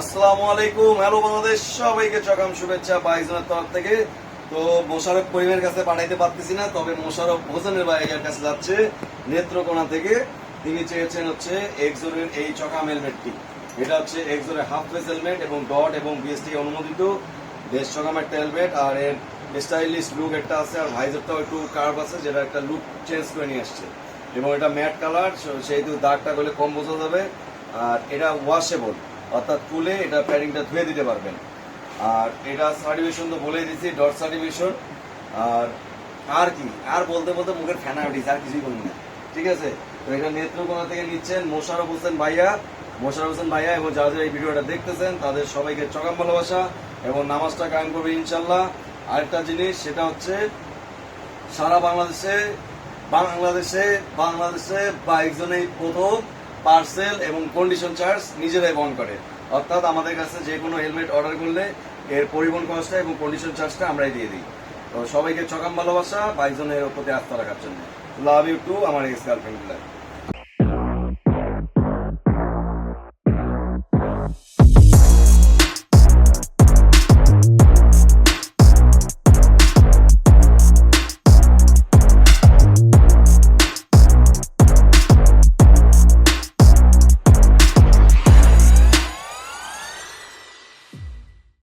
আসসালামু আলাইকুম। হ্যালো বাংলাদেশ, সবাইকে চকাম শুভেচ্ছা বাইজনের তরফ থেকে। তো মোশারফ করিমের কাছে পাঠাইতে পারতেছি না, তবে মোশারফ হোসেনের ভাইয়ের কাছে যাচ্ছে নেত্রকোনা থেকে। তিনি চেয়েছেন হচ্ছে এক্সোরের এই চকাম হেলমেটটি। এটা হচ্ছে এক্সোরের হাফ ফেস হেলমেট এবং ডট এবং বিএসটি অনুমোদিত। বেশ চকাম একটা হেলমেট আর এর স্টাইলিশ লুক একটা আছে আর ভাইজারটাও একটু কার্ভ আছে, যেটা একটা লুক চেঞ্জ করে নিয়ে আসছে। এবং এটা ম্যাট কালার সেহেতু দাগটা করলে কম বোঝা যাবে। আর এটা ওয়াশেবল অর্থাৎ তুলে এটা প্যাডিংটা ধুয়ে দিতে পারবেন। আর এটা সার্টিফিকেশন তো বলেই দিচ্ছি ডট সার্টিফিকেশন। আর আর কি? আর বলতে বলতে মুখের ফেনা উঠিস আর কিছুই বলি না। ঠিক আছে? তো এটা নেত্রকোনা থেকে নিচ্ছেন মোশারফ হোসেন ভাইয়া। মোশারফ হোসেন ভাইয়া এবং যারা যারা এই ভিডিওটা দেখতেছেন, তাদের সবাইকে চকাম ভালোবাসা এবং নামাজটা কায়েম করবে ইনশাল্লাহ আরেকটা জিনিস, সেটা হচ্ছে সারা বাংলাদেশে বাংলাদেশে বাংলাদেশে বাইকজনেই প্রথম পার্সেল এবং কন্ডিশন চার্জ নিজেরাই বহন করে। অর্থাৎ আমাদের কাছে যে কোনো হেলমেট অর্ডার করলে এর পরিবহন খরচটা এবং কন্ডিশন চার্জটা আমরাই দিয়ে দিই। তো সবাইকে চকাম ভালোবাসা বাইকজনের প্রতি আস্থা রাখার জন্য। লাভ ইউ টু আমার এক্স গার্লফ্রেন্ড